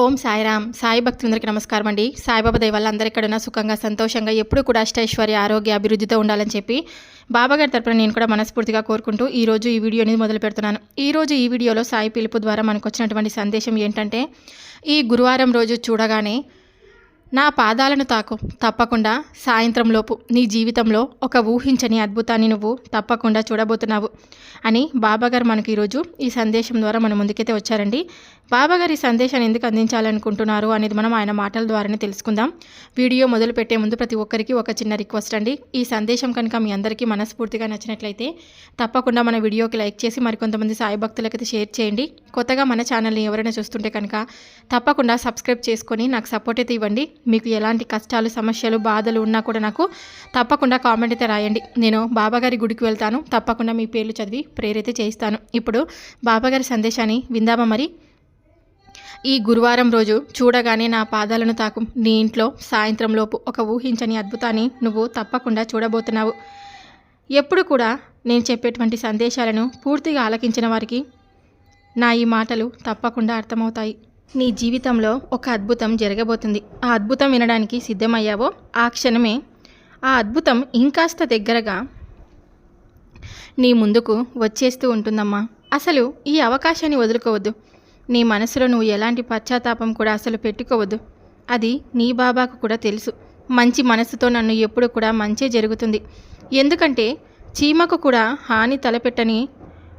ఓం సాయిరామ్. సాయి భక్తులందరికీ నమస్కారం అండి. సాయిబాబా దయ వల్ల ఎక్కడైనా సుఖంగా సంతోషంగా ఎప్పుడు కూడా అష్టైశ్వర్య ఆరోగ్య అభివృద్ధితో ఉండాలని చెప్పి బాబాగారి తరపున నేను కూడా మనస్ఫూర్తిగా కోరుకుంటూ ఈ రోజు ఈ వీడియోని మొదలు పెడుతున్నాను. ఈరోజు ఈ వీడియోలో సాయి పిలుపు ద్వారా మనకు వచ్చినటువంటి సందేశం ఏంటంటే ఈ గురువారం రోజు చూడగానే నా పాదాలను తాకు. తప్పకుండా సాయంత్రంలోపు నీ జీవితంలో ఒక ఊహించని అద్భుతాన్ని నువ్వు తప్పకుండా చూడబోతున్నావు అని బాబాగారు మనకు ఈరోజు ఈ సందేశం ద్వారా మన ముందుకైతే వచ్చారండి. బాబాగారి సందేశాన్ని ఎందుకు అందించాలనుకుంటున్నారు అనేది మనం ఆయన మాటల ద్వారానే తెలుసుకుందాం. వీడియో మొదలు పెట్టే ముందు ప్రతి ఒక్కరికి ఒక చిన్న రిక్వెస్ట్ అండి. ఈ సందేశం కనుక మీ అందరికీ మనస్ఫూర్తిగా నచ్చినట్లయితే తప్పకుండా మన వీడియోకి లైక్ చేసి మరికొంతమంది సాయి భక్తులకైతే షేర్ చేయండి. కొత్తగా మన ఛానల్ని ఎవరైనా చూస్తుంటే కనుక తప్పకుండా సబ్స్క్రైబ్ చేసుకొని నాకు సపోర్ట్ అయితే ఇవ్వండి. మీకు ఎలాంటి కష్టాలు సమస్యలు బాధలు ఉన్నా కూడా నాకు తప్పకుండా కామెంట్ అయితే రాయండి. నేను బాబాగారి గుడికి వెళ్తాను. తప్పకుండా మీ పేర్లు చదివి ప్రేరైతే చేయిస్తాను. ఇప్పుడు బాబాగారి సందేశాన్ని విందామా మరి? ఈ గురువారం రోజు చూడగానే నా పాదాలను తాకు. నీ ఇంట్లో సాయంత్రంలోపు ఒక ఊహించని అద్భుతాన్ని నువ్వు తప్పకుండా చూడబోతున్నావు. ఎప్పుడు కూడా నేను చెప్పేటువంటి సందేశాలను పూర్తిగా ఆలకించిన వారికి నా ఈ మాటలు తప్పకుండా అర్థమవుతాయి. నీ జీవితంలో ఒక అద్భుతం జరగబోతుంది. ఆ అద్భుతం వినడానికి సిద్ధమయ్యావో ఆ క్షణమే ఆ అద్భుతం ఇంకాస్త దగ్గరగా నీ ముందుకు వచ్చేస్తూ ఉంటుందమ్మా. అసలు ఈ అవకాశాన్ని వదులుకోవద్దు. నీ మనసులో నువ్వు ఎలాంటి పశ్చాత్తాపం కూడా అసలు పెట్టుకోవద్దు. అది నీ బాబాకు కూడా తెలుసు. మంచి మనసుతో నన్ను ఎప్పుడు కూడా మంచే జరుగుతుంది. ఎందుకంటే చీమకు కూడా హాని తలపెట్టని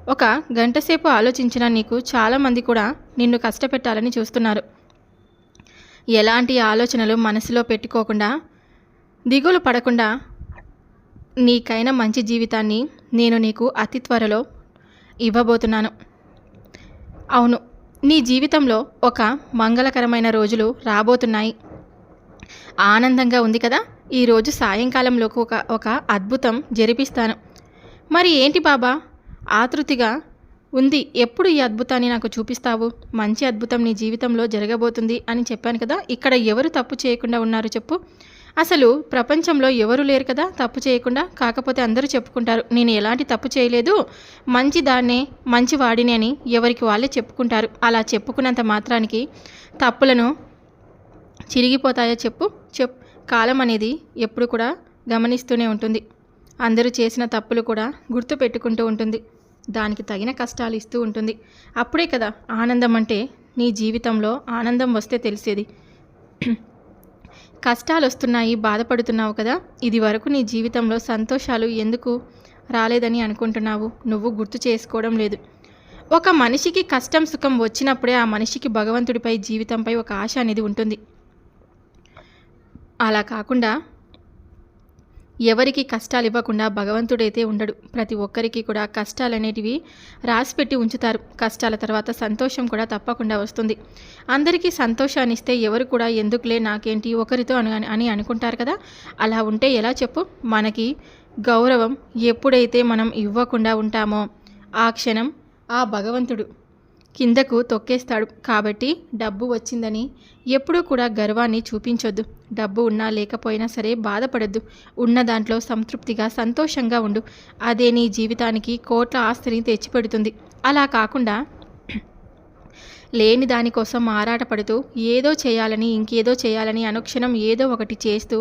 ఒక గంటసేపు ఆలోచించిన నీకు చాలామంది కూడా నిన్ను కష్టపెట్టాలని చూస్తున్నారు. ఎలాంటి ఆలోచనలు మనసులో పెట్టుకోకుండా దిగులు పడకుండా నీకైన మంచి జీవితాన్ని నేను నీకు అతి త్వరలో ఇవ్వబోతున్నాను. అవును నీ జీవితంలో ఒక మంగళకరమైన రోజులు రాబోతున్నాయి. ఆనందంగా ఉంది కదా? ఈరోజు సాయంకాలంలోకి ఒక ఒక అద్భుతం జరిపిస్తాను. మరి ఏంటి బాబా? ఆతృతిగా ఉంది. ఎప్పుడు ఈ అద్భుతాన్ని నాకు చూపిస్తావు? మంచి అద్భుతం నీ జీవితంలో జరగబోతుంది అని చెప్పాను కదా? ఇక్కడ ఎవరు తప్పు చేయకుండా ఉన్నారు చెప్పు. అసలు ప్రపంచంలో ఎవరు లేరు కదా తప్పు చేయకుండా. కాకపోతే అందరూ చెప్పుకుంటారు నేను ఎలాంటి తప్పు చేయలేదు మంచి దాన్నే మంచి వాడిని అని ఎవరికి వాళ్ళే చెప్పుకుంటారు. అలా చెప్పుకున్నంత మాత్రానికి తప్పులను చిరిగిపోతాయో చెప్పు చెప్. కాలం అనేది ఎప్పుడు కూడా గమనిస్తూనే ఉంటుంది. అందరూ చేసిన తప్పులు కూడా గుర్తు పెట్టుకుంటూ ఉంటుంది. దానికి తగిన కష్టాలు ఇస్తూ ఉంటుంది. అప్పుడే కదా ఆనందం అంటే నీ జీవితంలో ఆనందం వస్తే తెలిసేది. కష్టాలు వస్తున్నాయి బాధపడుతున్నావు కదా? ఇది వరకు నీ జీవితంలో సంతోషాలు ఎందుకు రాలేదని అనుకుంటున్నావు? నువ్వు గుర్తు చేసుకోవడం లేదు. ఒక మనిషికి కష్టం సుఖం వచ్చినప్పుడే ఆ మనిషికి భగవంతుడిపై జీవితంపై ఒక ఆశ అనేది ఉంటుంది. అలా కాకుండా ఎవరికి కష్టాలు ఇవ్వకుండా భగవంతుడైతే ఉండడు. ప్రతి ఒక్కరికి కూడా కష్టాలు అనేటివి రాసిపెట్టి ఉంచుతారు. కష్టాల తర్వాత సంతోషం కూడా తప్పకుండా వస్తుంది. అందరికీ సంతోషాన్ని ఇస్తే ఎవరు కూడా ఎందుకులే నాకేంటి ఒకరితో అను అని అనుకుంటారు కదా? అలా ఉంటే ఎలా చెప్పు? మనకి గౌరవం ఎప్పుడైతే మనం ఇవ్వకుండా ఉంటామో ఆ క్షణం ఆ భగవంతుడు కిందకు తొక్కేస్తాడు. కాబట్టి డబ్బు వచ్చిందని ఎప్పుడూ కూడా గర్వాన్ని చూపించొద్దు. డబ్బు ఉన్నా లేకపోయినా సరే బాధపడద్దు. ఉన్న దాంట్లో సంతృప్తిగా సంతోషంగా ఉండు. అదే నీ జీవితానికి కోట్ల ఆస్తిని తెచ్చిపెడుతుంది. అలా కాకుండా లేని దానికోసం ఆరాటపడుతూ ఏదో చేయాలని ఇంకేదో చేయాలని అనుక్షణం ఏదో ఒకటి చేస్తూ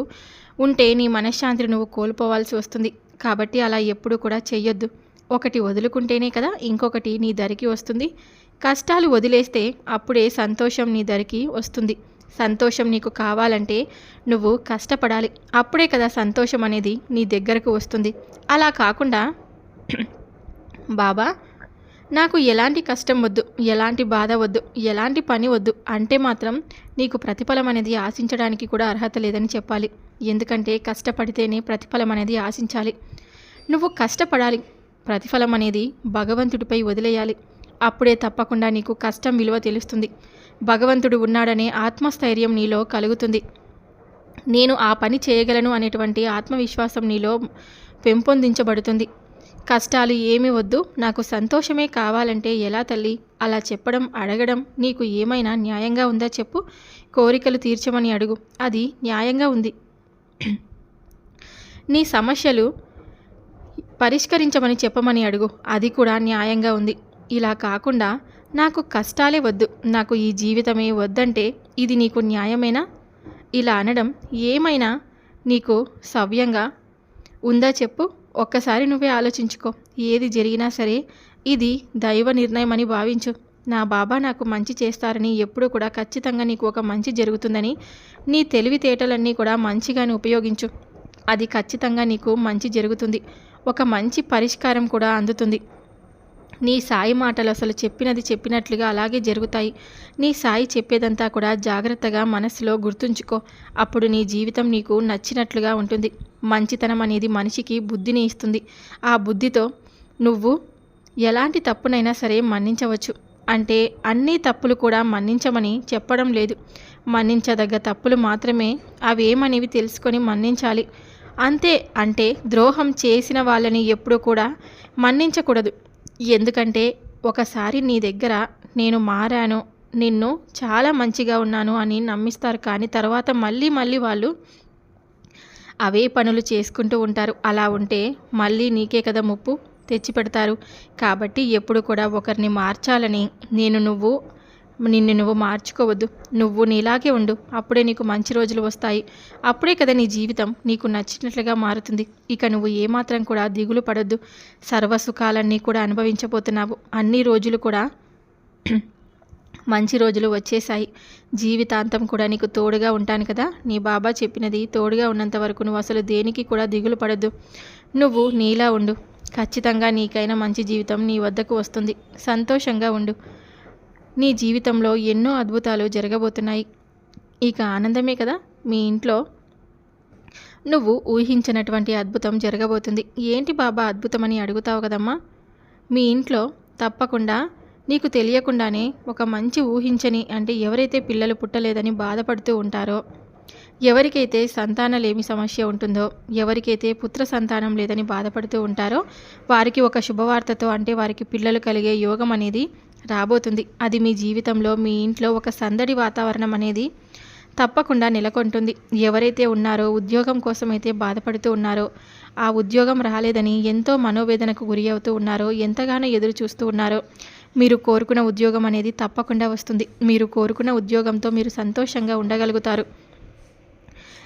ఉంటే నీ మనశ్శాంతిని నువ్వు కోల్పోవాల్సి వస్తుంది. కాబట్టి అలా ఎప్పుడూ కూడా చెయ్యొద్దు. ఒకటి వదులుకుంటేనే కదా ఇంకొకటి నీ దరికి వస్తుంది. కష్టాలు వదిలేస్తే అప్పుడే సంతోషం నీ దరికి వస్తుంది. సంతోషం నీకు కావాలంటే నువ్వు కష్టపడాలి. అప్పుడే కదా సంతోషం అనేది నీ దగ్గరకు వస్తుంది. అలా కాకుండా బాబా నాకు ఎలాంటి కష్టం వద్దు ఎలాంటి బాధ వద్దు ఎలాంటి పని వద్దు అంటే మాత్రం నీకు ప్రతిఫలం అనేది ఆశించడానికి కూడా అర్హత లేదని చెప్పాలి. ఎందుకంటే కష్టపడితేనే ప్రతిఫలం అనేది ఆశించాలి. నువ్వు కష్టపడాలి. ప్రతిఫలం అనేది భగవంతుడిపై వదిలేయాలి. అప్పుడే తప్పకుండా నీకు కష్టం విలువ తెలుస్తుంది. భగవంతుడు ఉన్నాడనే ఆత్మస్థైర్యం నీలో కలుగుతుంది. నేను ఆ పని చేయగలను అనేటువంటి ఆత్మవిశ్వాసం నీలో పెంపొందించబడుతుంది. కష్టాలు ఏమి వద్దు నాకు సంతోషమే కావాలంటే ఎలా తల్లి? అలా చెప్పడం అడగడం నీకు ఏమైనా న్యాయంగా ఉందా చెప్పు. కోరికలు తీర్చమని అడుగు. అది న్యాయంగా ఉంది. నీ సమస్యలు పరిష్కరించమని చెప్పమని అడుగు. అది కూడా న్యాయంగా ఉంది. ఇలా కాకుండా నాకు కష్టాలే వద్దు. నాకు ఈ జీవితమే వద్దంటే ఇది నీకు న్యాయమేనా? ఇలా అనడం ఏమైనా నీకు సవ్యంగా ఉందా చెప్పు. ఒక్కసారి నువ్వే ఆలోచించుకో. ఏది జరిగినా సరే ఇది దైవ నిర్ణయం అని భావించు. నా బాబా నాకు మంచి చేస్తారని ఎప్పుడు కూడా ఖచ్చితంగా నీకు ఒక మంచి జరుగుతుందని నీ తెలివితేటలన్నీ కూడా మంచిగానే ఉపయోగించు. అది ఖచ్చితంగా నీకు మంచి జరుగుతుంది. ఒక మంచి పరిష్కారం కూడా అందుతుంది. నీ సాయి మాటలు అసలు చెప్పినది చెప్పినట్లుగా అలాగే జరుగుతాయి. నీ సాయి చెప్పేదంతా కూడా జాగ్రత్తగా మనసులో గుర్తుంచుకో. అప్పుడు నీ జీవితం నీకు నచ్చినట్లుగా ఉంటుంది. మంచితనం అనేది మనిషికి బుద్ధిని ఇస్తుంది. ఆ బుద్ధితో నువ్వు ఎలాంటి తప్పునైనా సరే మన్నించవచ్చు. అంటే అన్ని తప్పులు కూడా మన్నించమని చెప్పడం లేదు. మన్నించదగ్గ తప్పులు మాత్రమే అవేమనేవి తెలుసుకొని మన్నించాలి. అంతే అంటే ద్రోహం చేసిన వాళ్ళని ఎప్పుడూ కూడా మన్నించకూడదు. ఎందుకంటే ఒకసారి నీ దగ్గర నేను మారాను నిన్ను చాలా మంచిగా ఉన్నాను అని నమ్మిస్తారు. కానీ తర్వాత మళ్ళీ మళ్ళీ వాళ్ళు అవే పనులు చేసుకుంటూ ఉంటారు. అలా ఉంటే మళ్ళీ నీకే కదా ముప్పు తెచ్చిపెడతారు. కాబట్టి ఎప్పుడు కూడా ఒకరిని మార్చాలని నేను నువ్వు నిన్ను నువ్వు మార్చుకోవద్దు. నువ్వు నీలాగే ఉండు. అప్పుడే నీకు మంచి రోజులు వస్తాయి. అప్పుడే కదా నీ జీవితం నీకు నచ్చినట్లుగా మారుతుంది. ఇక నువ్వు ఏమాత్రం కూడా దిగులు పడొద్దు. సర్వసుఖాలన్నీ కూడా అనుభవించబోతున్నావు. అన్ని రోజులు కూడా మంచి రోజులు వచ్చేసాయి జీవితాంతం కూడా నీకు తోడుగా ఉంటాను కదా. నీ బాబా చెప్పినది తోడుగా ఉన్నంత వరకు నువ్వు అసలు దేనికి కూడా దిగులు పడద్దు. నువ్వు నీలా ఉండు. ఖచ్చితంగా నీకైనా మంచి జీవితం నీ వద్దకు వస్తుంది. సంతోషంగా ఉండు. నీ జీవితంలో ఎన్నో అద్భుతాలు జరగబోతున్నాయి. ఇక ఆనందమే కదా? మీ ఇంట్లో నువ్వు ఊహించినటువంటి అద్భుతం జరగబోతుంది. ఏంటి బాబా అద్భుతం అని అడుగుతావు కదమ్మా? మీ ఇంట్లో తప్పకుండా నీకు తెలియకుండానే ఒక మంచి ఊహించని అంటే ఎవరైతే పిల్లలు పుట్టలేదని బాధపడుతూ ఉంటారో ఎవరికైతే సంతానలేమి సమస్య ఉంటుందో ఎవరికైతే పుత్ర సంతానం లేదని బాధపడుతూ ఉంటారో వారికి ఒక శుభవార్తతో అంటే వారికి పిల్లలు కలిగే యోగం అనేది రాబోతుంది. అది మీ జీవితంలో మీ ఇంట్లో ఒక సందడి వాతావరణం అనేది తప్పకుండా నెలకొంటుంది. ఎవరైతే ఉన్నారో ఉద్యోగం కోసం అయితే బాధపడుతూ ఉన్నారో ఆ ఉద్యోగం రాలేదని ఎంతో మనోవేదనకు గురి అవుతూ ఉన్నారో ఎంతగానో ఎదురు చూస్తూ ఉన్నారో మీరు కోరుకున్న ఉద్యోగం అనేది తప్పకుండా వస్తుంది. మీరు కోరుకున్న ఉద్యోగంతో మీరు సంతోషంగా ఉండగలుగుతారు.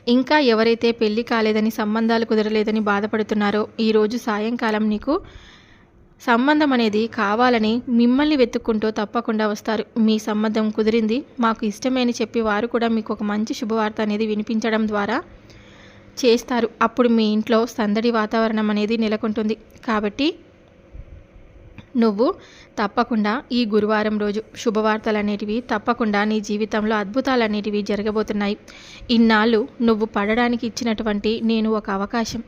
ఇంకా ఎవరైతే పెళ్ళి కాలేదని సంబంధాలు కుదరలేదని బాధపడుతున్నారో ఈరోజు సాయంకాలం నీకు సంబంధం అనేది కావాలని మిమ్మల్ని వెతుక్కుంటూ తప్పకుండా వస్తారు. మీ సంబంధం కుదిరింది. మాకు ఇష్టమే అని చెప్పి వారు కూడా మీకు ఒక మంచి శుభవార్త అనేది వినిపించడం ద్వారా చేస్తారు. అప్పుడు మీ ఇంట్లో సందడి వాతావరణం అనేది నెలకొంటుంది. కాబట్టి నువ్వు తప్పకుండా ఈ గురువారం రోజు శుభవార్తలు అనేటివి తప్పకుండా నీ జీవితంలో అద్భుతాలు అనేటివి జరగబోతున్నాయి. ఇన్నాళ్ళు నువ్వు పడడానికి ఇచ్చినటువంటి నేను ఒక అవకాశం.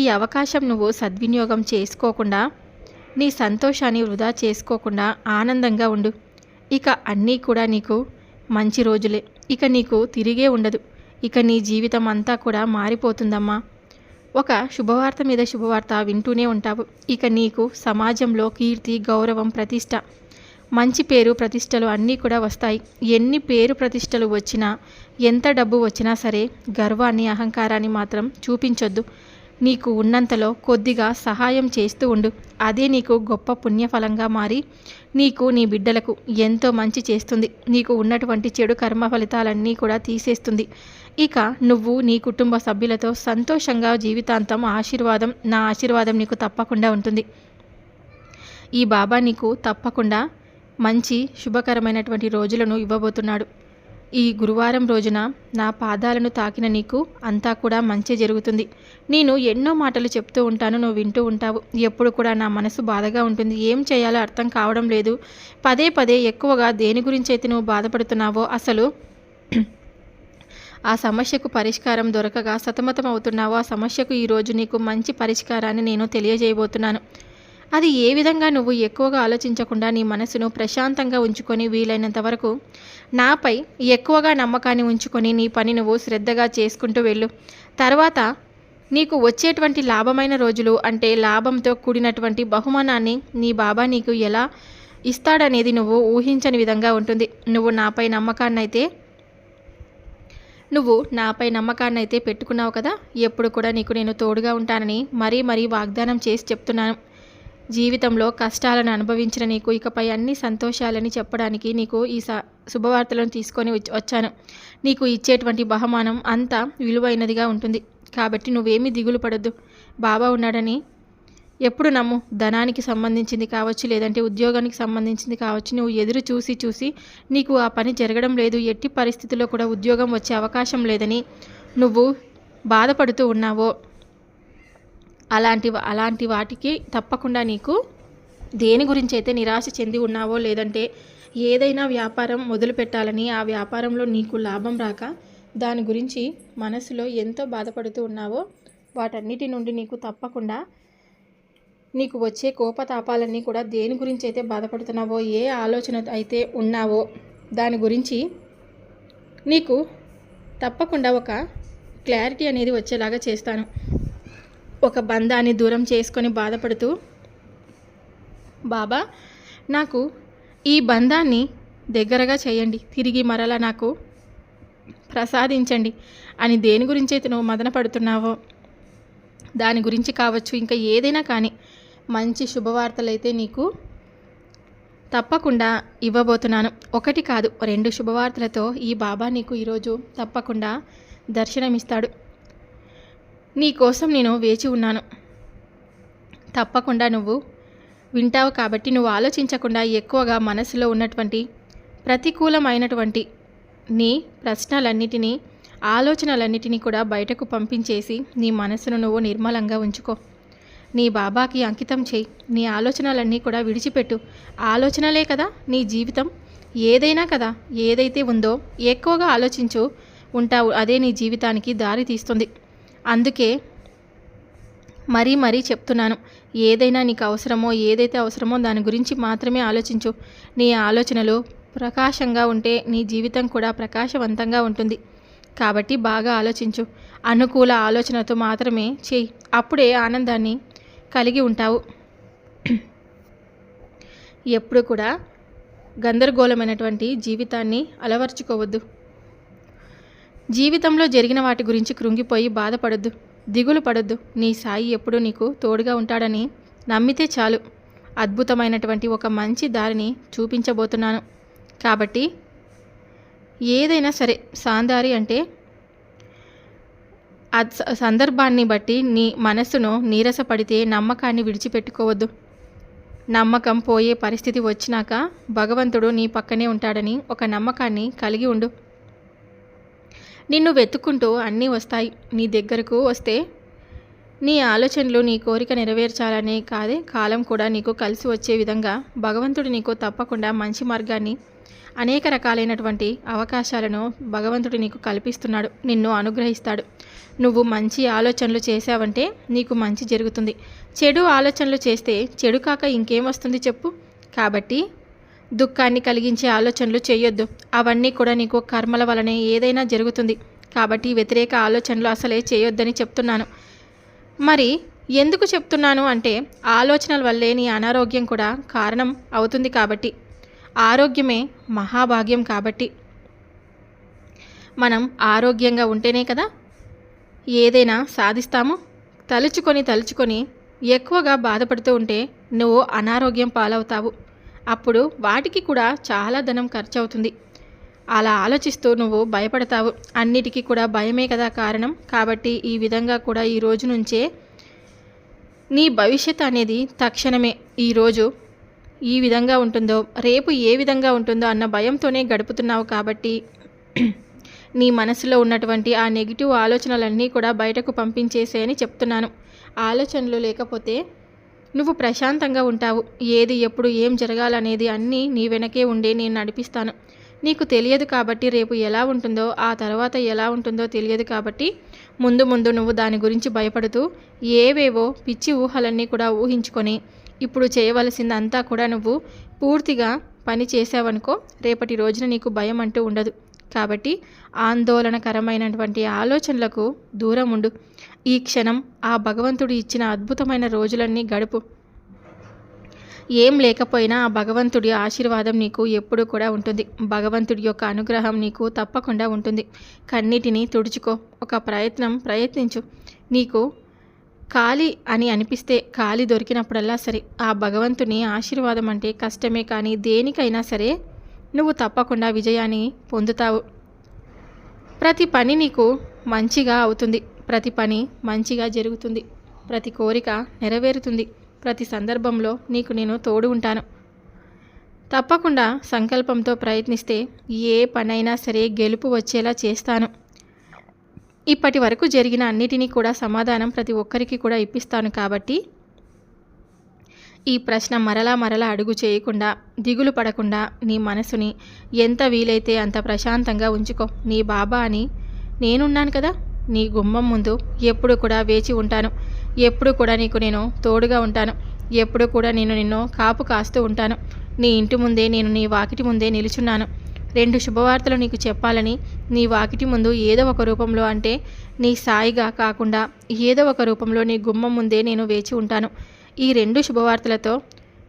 ఈ అవకాశం నువ్వు సద్వినియోగం చేసుకోకుండా నీ సంతోషాన్ని వృధా చేసుకోకుండా ఆనందంగా ఉండు. ఇక అన్నీ కూడా నీకు మంచి రోజులే. ఇక నీకు తిరిగే ఉండదు. ఇక నీ జీవితం అంతా కూడా మారిపోతుందమ్మా. ఒక శుభవార్త మీద శుభవార్త వింటూనే ఉంటావు. ఇక నీకు సమాజంలో కీర్తి గౌరవం ప్రతిష్ట మంచి పేరు ప్రతిష్టలు అన్నీ కూడా వస్తాయి. ఎన్ని పేరు ప్రతిష్టలు వచ్చినా ఎంత డబ్బు వచ్చినా సరే గర్వాన్ని అహంకారాన్ని మాత్రం చూపించొద్దు. నీకు ఉన్నంతలో కొద్దిగా సహాయం చేస్తూ ఉండు. అదే నీకు గొప్ప పుణ్యఫలంగా మారి నీకు నీ బిడ్డలకు ఎంతో మంచి చేస్తుంది. నీకు ఉన్నటువంటి చెడు కర్మ ఫలితాలన్నీ కూడా తీసేస్తుంది. ఇక నువ్వు నీ కుటుంబ సభ్యులతో సంతోషంగా జీవితాంతం ఆశీర్వాదం నా ఆశీర్వాదం నీకు తప్పకుండా ఉంటుంది. ఈ బాబా నీకు తప్పకుండా మంచి శుభకరమైనటువంటి రోజులను ఇవ్వబోతున్నాడు. ఈ గురువారం రోజున నా పాదాలను తాకిన నీకు అంతా కూడా మంచి జరుగుతుంది. నేను ఎన్నో మాటలు చెప్తూ ఉంటాను నువ్వు వింటూ ఉంటావు. ఎప్పుడు కూడా నా మనసు బాధగా ఉంటుంది. ఏం చేయాలో అర్థం కావడం లేదు. పదే పదే ఎక్కువగా దేని గురించి అయితే నువ్వు బాధపడుతున్నావో అసలు ఆ సమస్యకు పరిష్కారం దొరకగా సతమతం అవుతున్నావో ఆ సమస్యకు ఈరోజు నీకు మంచి పరిష్కారాన్ని నేను తెలియజేయబోతున్నాను. అది ఏ విధంగా నువ్వు ఎక్కువగా ఆలోచించకుండా నీ మనసును ప్రశాంతంగా ఉంచుకొని వీలైనంత వరకు నాపై ఎక్కువగా నమ్మకాన్ని ఉంచుకొని నీ పని నువ్వు శ్రద్ధగా చేసుకుంటూ వెళ్ళు. తర్వాత నీకు వచ్చేటువంటి లాభమైన రోజులు అంటే లాభంతో కూడినటువంటి బహుమానాన్ని నీ బాబా నీకు ఎలా ఇస్తాడనేది నువ్వు ఊహించని విధంగా ఉంటుంది. నువ్వు నాపై నమ్మకాన్నైతే నువ్వు నాపై నమ్మకాన్ని అయితే పెట్టుకున్నావు కదా? ఎప్పుడు కూడా నీకు నేను తోడుగా ఉంటానని మరీ మరీ వాగ్దానం చేసి చెప్తున్నాను. జీవితంలో కష్టాలను అనుభవించిన నీకు ఇకపై అన్ని సంతోషాలని చెప్పడానికి నీకు ఈ స శుభవార్తలను తీసుకొని వచ్చాను. నీకు ఇచ్చేటువంటి బహుమానం అంత విలువైనదిగా ఉంటుంది. కాబట్టి నువ్వేమీ దిగులు పడద్దు. బాబా ఉన్నాడని ఎప్పుడు నమ్ము. ధనానికి సంబంధించింది కావచ్చు లేదంటే ఉద్యోగానికి సంబంధించింది కావచ్చు నువ్వు ఎదురు చూసి చూసి నీకు ఆ పని జరగడం లేదు. ఎట్టి పరిస్థితుల్లో కూడా ఉద్యోగం వచ్చే అవకాశం లేదని నువ్వు బాధపడుతూ ఉన్నావో అలాంటి అలాంటి వాటికి తప్పకుండా నీకు దేని గురించి అయితే నిరాశ చెంది ఉన్నావో లేదంటే ఏదైనా వ్యాపారం మొదలు పెట్టాలని ఆ వ్యాపారంలో నీకు లాభం రాక దాని గురించి మనసులో ఎంతో బాధపడుతూ ఉన్నావో వాటన్నిటి నుండి నీకు తప్పకుండా నీకు వచ్చే కోపతాపాలన్నీ కూడా దేని గురించి అయితే బాధపడుతున్నావో ఏ ఆలోచన అయితే ఉన్నావో దాని గురించి నీకు తప్పకుండా ఒక క్లారిటీ అనేది వచ్చేలాగా చేస్తాను. ఒక బంధాన్ని దూరం చేసుకొని బాధపడుతూ బాబా నాకు ఈ బంధాన్ని దగ్గరగా చేయండి. తిరిగి మరలా నాకు ప్రసాదించండి. అని దేని గురించి అయితే నువ్వు మదన పడుతున్నావో? దాని గురించి కావచ్చు. ఇంకా ఏదైనా కానీ మంచి శుభవార్తలైతే నీకు తప్పకుండా ఇవ్వబోతున్నాను. ఒకటి కాదు రెండు శుభవార్తలతో ఈ బాబా నీకు ఈరోజు తప్పకుండా దర్శనమిస్తాడు. నీకోసం నేను వేచి ఉన్నాను. తప్పకుండా నువ్వు వింటావు కాబట్టి నువ్వు ఆలోచించకుండా ఎక్కువగా మనసులో ఉన్నటువంటి ప్రతికూలమైనటువంటి నీ ప్రశ్నలన్నిటినీ ఆలోచనలన్నిటినీ కూడా బయటకు పంపించేసి నీ మనసును నువ్వు నిర్మలంగా ఉంచుకో. నీ బాబాకి అంకితం చేయి. నీ ఆలోచనలన్నీ కూడా విడిచిపెట్టు. ఆలోచనలే కదా నీ జీవితం. ఏదైనా కదా ఏదైతే ఉందో ఎక్కువగా ఆలోచించు ఉంటావు. అదే నీ జీవితానికి దారి తీస్తుంది. అందుకే మరీ మరీ చెప్తున్నాను. ఏదైనా నీకు అవసరమో ఏదైతే అవసరమో దాని గురించి మాత్రమే ఆలోచించు. నీ ఆలోచనలు ప్రకాశంగా ఉంటే నీ జీవితం కూడా ప్రకాశవంతంగా ఉంటుంది. కాబట్టి బాగా ఆలోచించు. అనుకూల ఆలోచనతో మాత్రమే చేయి. అప్పుడే ఆనందాన్ని కలిగి ఉంటావు. ఎప్పుడు కూడా గందరగోళమైనటువంటి జీవితాన్ని అలవర్చుకోవద్దు. జీవితంలో జరిగిన వాటి గురించి కృంగిపోయి బాధపడొద్దు దిగులు పడొద్దు. నీ సాయి ఎప్పుడూ నీకు తోడుగా ఉంటాడని నమ్మితే చాలు. అద్భుతమైనటువంటి ఒక మంచి దారిని చూపించబోతున్నాను. కాబట్టి ఏదైనా సరే సాందారి అంటే సందర్భాన్ని బట్టి నీ మనస్సును నీరసపడితే నమ్మకాన్ని విడిచిపెట్టుకోవద్దు. నమ్మకం పోయే పరిస్థితి వచ్చినాక భగవంతుడు నీ పక్కనే ఉంటాడని ఒక నమ్మకాన్ని కలిగి ఉండు. నిన్ను వెతుక్కుంటూ అన్నీ వస్తాయి. నీ దగ్గరకు వస్తే నీ ఆలోచనలు నీ కోరిక నెరవేర్చాలనే కాదే కాలం కూడా నీకు కలిసి వచ్చే విధంగా భగవంతుడు నీకు తప్పకుండా మంచి మార్గాన్ని అనేక రకాలైనటువంటి అవకాశాలను భగవంతుడు నీకు కల్పిస్తున్నాడు నిన్ను అనుగ్రహిస్తాడు. నువ్వు మంచి ఆలోచనలు చేసావంటే నీకు మంచి జరుగుతుంది. చెడు ఆలోచనలు చేస్తే చెడు కాక ఇంకేం వస్తుంది చెప్పు. కాబట్టి దుఃఖాన్ని కలిగించే ఆలోచనలు చేయొద్దు. అవన్నీ కూడా నీకు కర్మల వలనే ఏదైనా జరుగుతుంది. కాబట్టి వ్యతిరేక ఆలోచనలు అసలే చేయొద్దని చెప్తున్నాను. మరి ఎందుకు చెప్తున్నాను అంటే ఆలోచనల వల్లే నీ అనారోగ్యం కూడా కారణం అవుతుంది కాబట్టి. ఆరోగ్యమే మహాభాగ్యం కాబట్టి. మనం ఆరోగ్యంగా ఉంటేనే కదా ఏదైనా సాధిస్తాము. తలుచుకొని తలుచుకొని ఎక్కువగా బాధపడుతూ ఉంటే నువ్వు అనారోగ్యం పాలవుతావు. అప్పుడు వాటికి కూడా చాలా ధనం ఖర్చు అవుతుంది అలా ఆలోచిస్తూ నువ్వు భయపడతావు. అన్నిటికీ కూడా భయమే కదా కారణం. కాబట్టి ఈ విధంగా కూడా ఈ రోజు నుంచే నీ భవిష్యత్ అనేది తక్షణమే ఈరోజు ఈ విధంగా ఉంటుందో రేపు ఏ విధంగా ఉంటుందో అన్న భయంతోనే గడుపుతున్నావు కాబట్టి నీ మనసులో ఉన్నటువంటి ఆ నెగిటివ్ ఆలోచనలన్నీ కూడా బయటకు పంపించేసేయని చెప్తున్నాను. ఆలోచనలు లేకపోతే నువ్వు ప్రశాంతంగా ఉంటావు. ఏది ఎప్పుడు ఏం జరగాలనేది అన్నీ నీ వెనకే ఉండే నేను నడిపిస్తాను. నీకు తెలియదు కాబట్టి రేపు ఎలా ఉంటుందో ఆ తర్వాత ఎలా ఉంటుందో తెలియదు కాబట్టి ముందు ముందు నువ్వు దాని గురించి భయపడుతూ ఏవేవో పిచ్చి ఊహలన్నీ కూడా ఊహించుకొని ఇప్పుడు చేయవలసిందంతా కూడా నువ్వు పూర్తిగా పని చేసావనుకో రేపటి రోజున నీకు భయం అంటూ ఉండదు. కాబట్టి ఆందోళనకరమైనటువంటి ఆలోచనలకు దూరం ఉండు. ఈ క్షణం ఆ భగవంతుడు ఇచ్చిన అద్భుతమైన రోజులన్నీ గడుపు. ఏం లేకపోయినా ఆ భగవంతుడి ఆశీర్వాదం నీకు ఎప్పుడూ కూడా ఉంటుంది. భగవంతుడి యొక్క అనుగ్రహం నీకు తప్పకుండా ఉంటుంది. కన్నిటిని తుడుచుకో. ఒక ప్రయత్నం ప్రయత్నించు. నీకు ఖాళీ అని అనిపిస్తే ఖాళీ దొరికినప్పుడల్లా సరే. ఆ భగవంతుని ఆశీర్వాదం అంటే కష్టమే కానీ దేనికైనా సరే నువ్వు తప్పకుండా విజయాన్ని పొందుతావు. ప్రతి పని నీకు మంచిగా అవుతుంది. ప్రతి పని మంచిగా జరుగుతుంది. ప్రతి కోరిక నెరవేరుతుంది. ప్రతి సందర్భంలో నీకు నేను తోడు ఉంటాను. తప్పకుండా సంకల్పంతో ప్రయత్నిస్తే ఏ పనైనా సరే గెలుపు వచ్చేలా చేస్తాను. ఇప్పటి వరకు జరిగిన అన్నిటినీ కూడా సమాధానం ప్రతి ఒక్కరికి కూడా ఇప్పిస్తాను కాబట్టి ఈ ప్రశ్న మరలా మరలా అడుగు చేయకుండా దిగులు పడకుండా నీ మనసుని ఎంత వీలైతే అంత ప్రశాంతంగా ఉంచుకో. నీ బాబా అని నేనున్నాను కదా నీ గుమ్మం ముందు ఎప్పుడు కూడా వేచి ఉంటాను. ఎప్పుడు కూడా నీకు నేను తోడుగా ఉంటాను. ఎప్పుడు కూడా నేను నిన్ను కాపు కాస్తూ ఉంటాను. నీ ఇంటి ముందే నేను నీ వాకిటి ముందే నిలుచున్నాను. రెండు శుభవార్తలు నీకు చెప్పాలని నీ వాకిటి ముందు ఏదో ఒక రూపంలో అంటే నీ సాయిగా కాకుండా ఏదో ఒక రూపంలో నీ గుమ్మం ముందే నేను వేచి ఉంటాను. ఈ రెండు శుభవార్తలతో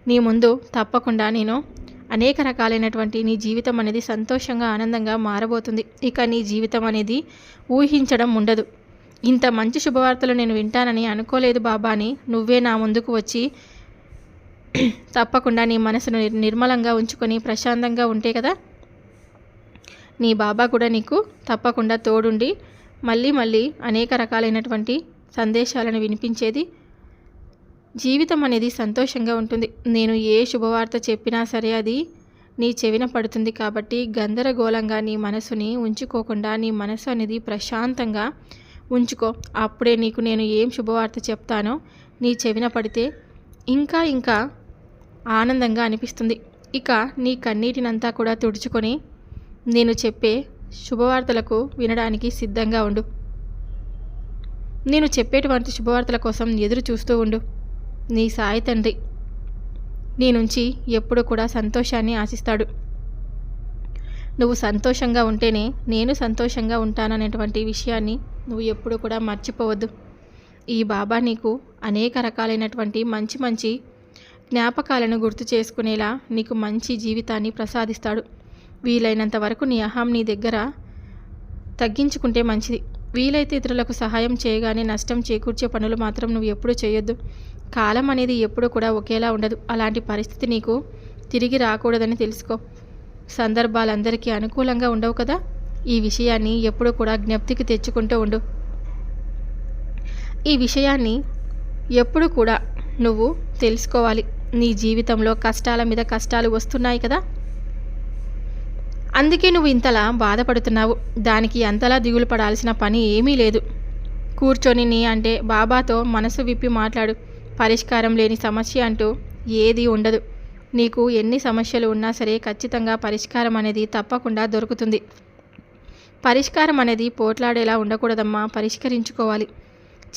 నీ ముందు తప్పకుండా నేను అనేక రకాలైనటువంటి నీ జీవితం అనేది సంతోషంగా ఆనందంగా మారబోతుంది. ఇక నీ జీవితం అనేది ఊహించడం ఉండదు. ఇంత మంచి శుభవార్తలు నేను వింటానని అనుకోలేదు బాబా అని నువ్వే నా ముందుకు వచ్చి తప్పకుండా నీ మనసును నిర్మలంగా ఉంచుకొని ప్రశాంతంగా ఉంటే కదా? నీ బాబా కూడా నీకు తప్పకుండా తోడుండి మళ్ళీ మళ్ళీ అనేక రకాలైనటువంటి సందేశాలను వినిపించేది జీవితం అనేది సంతోషంగా ఉంటుంది. నేను ఏ శుభవార్త చెప్పినా సరే అది నీ చెవిన పడుతుంది కాబట్టి గందరగోళంగా నీ మనసుని ఉంచుకోకుండా నీ మనసు అనేది ప్రశాంతంగా ఉంచుకో. అప్పుడే నీకు నేను ఏం శుభవార్త చెప్తానో నీ చెవిన పడితే ఇంకా ఇంకా ఆనందంగా అనిపిస్తుంది. ఇక నీ కన్నీటినంతా కూడా తుడుచుకొని నేను చెప్పే శుభవార్తలకు వినడానికి సిద్ధంగా ఉండు. నేను చెప్పేటువంటి శుభవార్తల కోసం ఎదురు చూస్తూ ఉండు. నీ సాయి తండ్రి. నీ నుంచి ఎప్పుడు కూడా సంతోషాన్ని ఆశిస్తాడు. నువ్వు సంతోషంగా ఉంటేనే నేను సంతోషంగా ఉంటాననేటువంటి విషయాన్ని నువ్వు ఎప్పుడు కూడా మర్చిపోవద్దు. ఈ బాబా నీకు అనేక రకాలైనటువంటి మంచి మంచి జ్ఞాపకాలను గుర్తు చేసుకునేలా నీకు మంచి జీవితాన్ని ప్రసాదిస్తాడు. వీలైనంత వరకు నీ అహం నీ దగ్గర తగ్గించుకుంటే మంచిది. వీలైతే ఇతరులకు సహాయం చేయగానే నష్టం చేకూర్చే పనులు మాత్రం నువ్వు ఎప్పుడూ చేయొద్దు. కాలం అనేది ఎప్పుడు కూడా ఒకేలా ఉండదు. అలాంటి పరిస్థితి నీకు తిరిగి రాకూడదని తెలుసుకో. సందర్భాలందరికీ అనుకూలంగా ఉండవు కదా? ఈ విషయాన్ని ఎప్పుడు కూడా జ్ఞప్తికి తెచ్చుకుంటూ ఉండు. ఈ విషయాన్ని ఎప్పుడు కూడా నువ్వు తెలుసుకోవాలి. నీ జీవితంలో కష్టాల మీద కష్టాలు వస్తున్నాయి కదా? అందుకే నువ్వు ఇంతలా బాధపడుతున్నావు. దానికి అంతలా దిగులు పడాల్సిన పని ఏమీ లేదు. కూర్చొని నీ అంటే బాబాతో మనసు విప్పి మాట్లాడు. పరిష్కారం లేని సమస్య అంటూ ఏది ఉండదు. నీకు ఎన్ని సమస్యలు ఉన్నా సరే ఖచ్చితంగా పరిష్కారం అనేది తప్పకుండా దొరుకుతుంది. పరిష్కారం అనేది పోట్లాడేలా ఉండకూడదమ్మా పరిష్కరించుకోవాలి.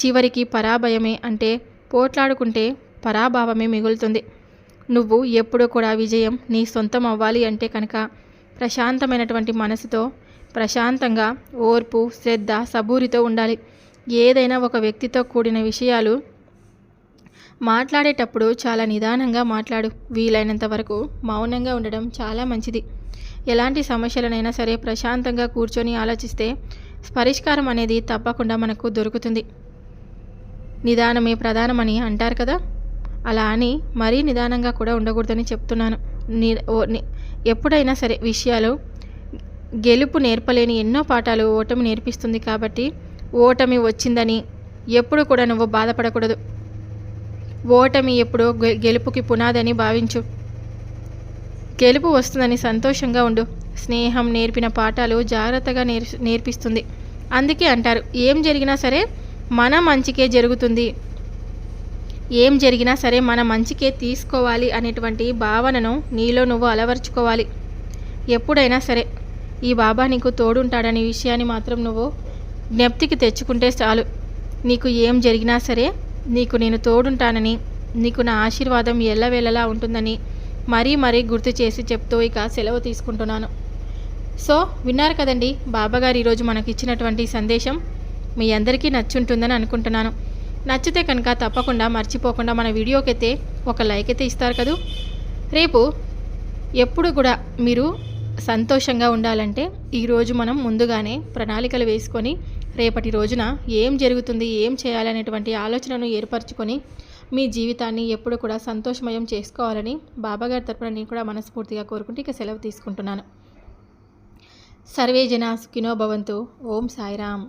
చివరికి పరాభయమే అంటే పోట్లాడుకుంటే పరాభావమే మిగులుతుంది. నువ్వు ఎప్పుడూ కూడా విజయం నీ సొంతం అవ్వాలి అంటే కనుక ప్రశాంతమైనటువంటి మనసుతో ప్రశాంతంగా ఓర్పు శ్రద్ధ సబూరితో ఉండాలి. ఏదైనా ఒక వ్యక్తితో కూడిన విషయాలు మాట్లాడేటప్పుడు చాలా నిదానంగా మాట్లాడు. వీలైనంత వరకు మౌనంగా ఉండడం చాలా మంచిది. ఎలాంటి సమస్యలనైనా సరే ప్రశాంతంగా కూర్చొని ఆలోచిస్తే పరిష్కారం అనేది తప్పకుండా మనకు దొరుకుతుంది. నిదానమే ప్రధానమని అంటారు కదా? అలా అని మరీ నిదానంగా కూడా ఉండకూడదని చెప్తున్నాను. ఎప్పుడైనా సరే విషయాలు గెలుపు నేర్పలేని ఎన్నో పాఠాలు ఓటమి నేర్పిస్తుంది కాబట్టి ఓటమి వచ్చిందని ఎప్పుడు కూడా నువ్వు బాధపడకూడదు. ఓటమి ఎప్పుడో గెలుపుకి పునాదని భావించు. గెలుపు వస్తుందని సంతోషంగా ఉండు. స్నేహం నేర్పిన పాఠాలు జాగ్రత్తగా నేర్ నేర్పిస్తుంది. అందుకే అంటారు ఏం జరిగినా సరే మన మంచికే జరుగుతుంది. ఏం జరిగినా సరే మన మంచికే తీసుకోవాలి అనేటువంటి భావనను నీలో నువ్వు అలవర్చుకోవాలి. ఎప్పుడైనా సరే ఈ బాబా నీకు తోడుంటాడనే విషయాన్ని మాత్రం నువ్వు జ్ఞప్తికి తెచ్చుకుంటే చాలు. నీకు ఏం జరిగినా సరే నీకు నేను తోడుంటానని నీకు నా ఆశీర్వాదం ఎల్లవేళలా ఉంటుందని మరీ మరీ గుర్తు చేసి చెప్తూ ఇక సెలవు తీసుకుంటున్నాను. సో విన్నారు కదండి బాబాగారు ఈరోజు మనకి ఇచ్చినటువంటి సందేశం మీ అందరికీ నచ్చుంటుందని అనుకుంటున్నాను. నచ్చితే కనుక తప్పకుండా మర్చిపోకుండా మన వీడియోకి అయితే ఒక లైక్ అయితే ఇస్తారు కదూ. రేపు ఎప్పుడు కూడా మీరు సంతోషంగా ఉండాలంటే ఈరోజు మనం ముందుగానే ప్రణాళికలు వేసుకొని రేపటి రోజున ఏం జరుగుతుంది ఏం చేయాలనేటువంటి ఆలోచనను ఏర్పరచుకొని మీ జీవితాన్ని ఎప్పుడు కూడా సంతోషమయం చేసుకోవాలని బాబాగారి తరపున నేను కూడా మనస్ఫూర్తిగా కోరుకుంటూ ఇక సెలవు తీసుకుంటున్నాను. సర్వే జన సుఖినో భవంతు. ఓం సాయిరామ్.